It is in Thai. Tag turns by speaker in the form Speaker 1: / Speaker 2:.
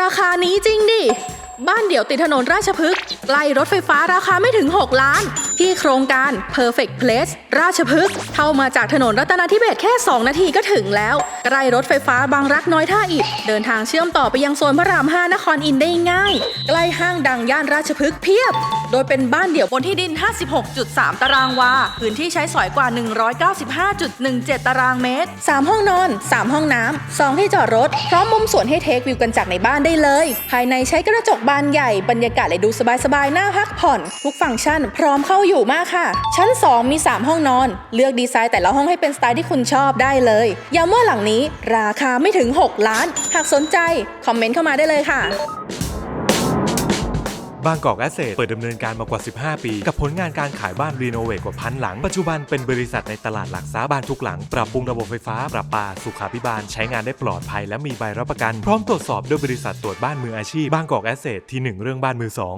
Speaker 1: ราคานี้จริงดิ บ้านเดี่ยวติดถนนราชพฤกษ์ใกล้รถไฟฟ้าราคาไม่ถึง 6 ล้าน ที่โครงการ Perfect Place ราชพฤกษ์เข้ามาจากถนนรัตนาธิเบศแค่ 2 นาทีก็ถึงแล้วใกล้รถไฟฟ้าบางรักน้อยท่าอิฐเดินทางเชื่อมต่อไปยังโซนพระราม 5 นครอินได้ง่าย ใกล้ห้างดังย่านราชพฤกษ์เพียบ โดยเป็นบ้านเดี่ยวบนที่ดิน 56.3 ตารางวา พื้นที่ใช้สอยกว่า 195.17 ตารางเมตร 3 ห้องนอน 3 ห้องน้ำ 2 ที่จอดรถ พร้อมมุมสวนให้เทควิวกันจากในบ้านได้เลย ภายในใช้กระจกบานใหญ่บรรยากาศเลยดูสบายๆน่าพักผ่อน ทุกฟังก์ชัน พร้อมเข้าอยู่มากค่ะ ชั้น 2 มี 3 ห้องนอน เลือกดีไซน์แต่ละห้องให้เป็นสไตล์ที่คุณชอบได้เลยย้ำว่าหลังนี้ ราคาไม่ถึง 6 ล้าน หากสนใจ คอมเมนต์เข้ามาได้เลยค่ะ
Speaker 2: บางกอกแอสเซทเปิดดำเนินการมากว่า 15 ปี กับผลงานการขายบ้านรีโนเวทกว่าพันหลัง ปัจจุบันเป็นบริษัทในตลาดหลักทรัพย์บ้านทุกหลัง ปรับปรุงระบบไฟฟ้า ประปา สุขาภิบาล ใช้งานได้ปลอดภัยและมีใบรับประกัน พร้อมตรวจสอบโดยบริษัทตรวจบ้านมืออาชีพบางกอกแอสเซทที่หนึ่งเรื่องบ้านมือสอง